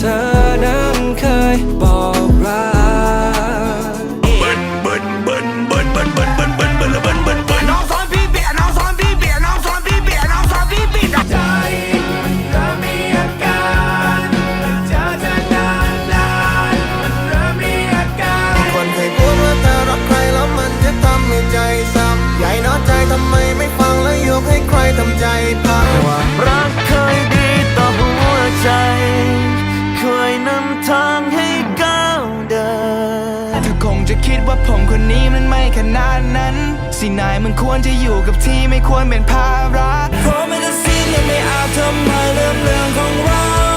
time นำทางให้ก้าวเดินเธอคงจะคิดว่าผมคนนี้มันไม่ขนาดนั้น สินายมันควรจะอยู่กับที่ไม่ควรเป็นภาระเพราะไมันจะสิ้นยังไม่อาจทำให้เรื่องเรื่องของเรา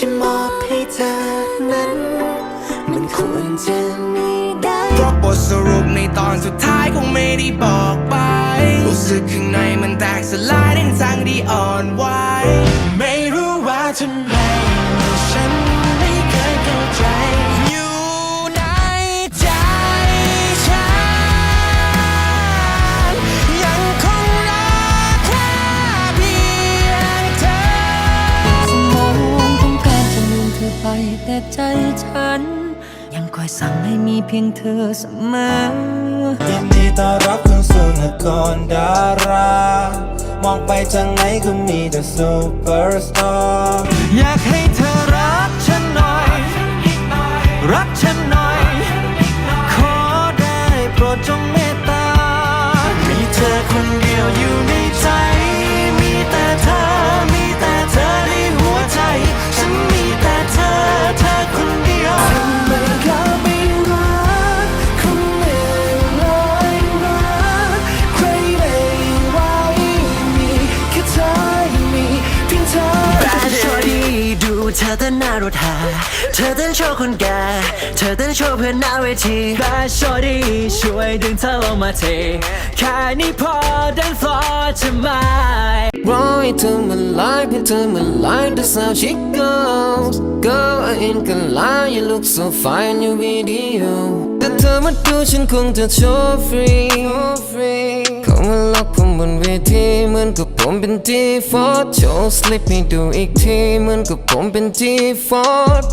ที่มอบให้เธอนั้น มันควรจะมีได้เพราะบทสรุปในตอนสุดท้ายคงไม่ได้บอกไป รู้สึกข้างในมันแตกสลายทั้งทางที่อ่อนไหวไม่รู้ว่าทำไม ใจฉัน ยังคอยสั่งให้มีเพียงเธอเสมอยินดีต้อนรับเข้าสู่นครดารามองไปทางไหนก็มีแต่ซูเปอร์สตาร์อยากให้เธอรักฉันหน่อย รักฉันหน่อย ขอได้โปรดจงเมตตา มีเธอคนเดียวอยู่ใน เธอเต้นหน้ารถหาเธอเต้นโชว์คนแก่เธอเต้นโชว์เพื่อนหน้าเวทีแบดชอดีช่วยดึงเธอลงมาเทแค่นี้พอดันฟลอร์จะไม่ Right to my life, into my life, that's how she goes. Go in can lie, you look so fine in your video. แต่เธอมาดูฉันคงจะโชว์ฟรี บนเวทีเหมือนกับผมเป็นทีฟอร์ดโชว์สลิปให้ดูอีกทีเหมือนกับผมเป็นทีฟอร์ด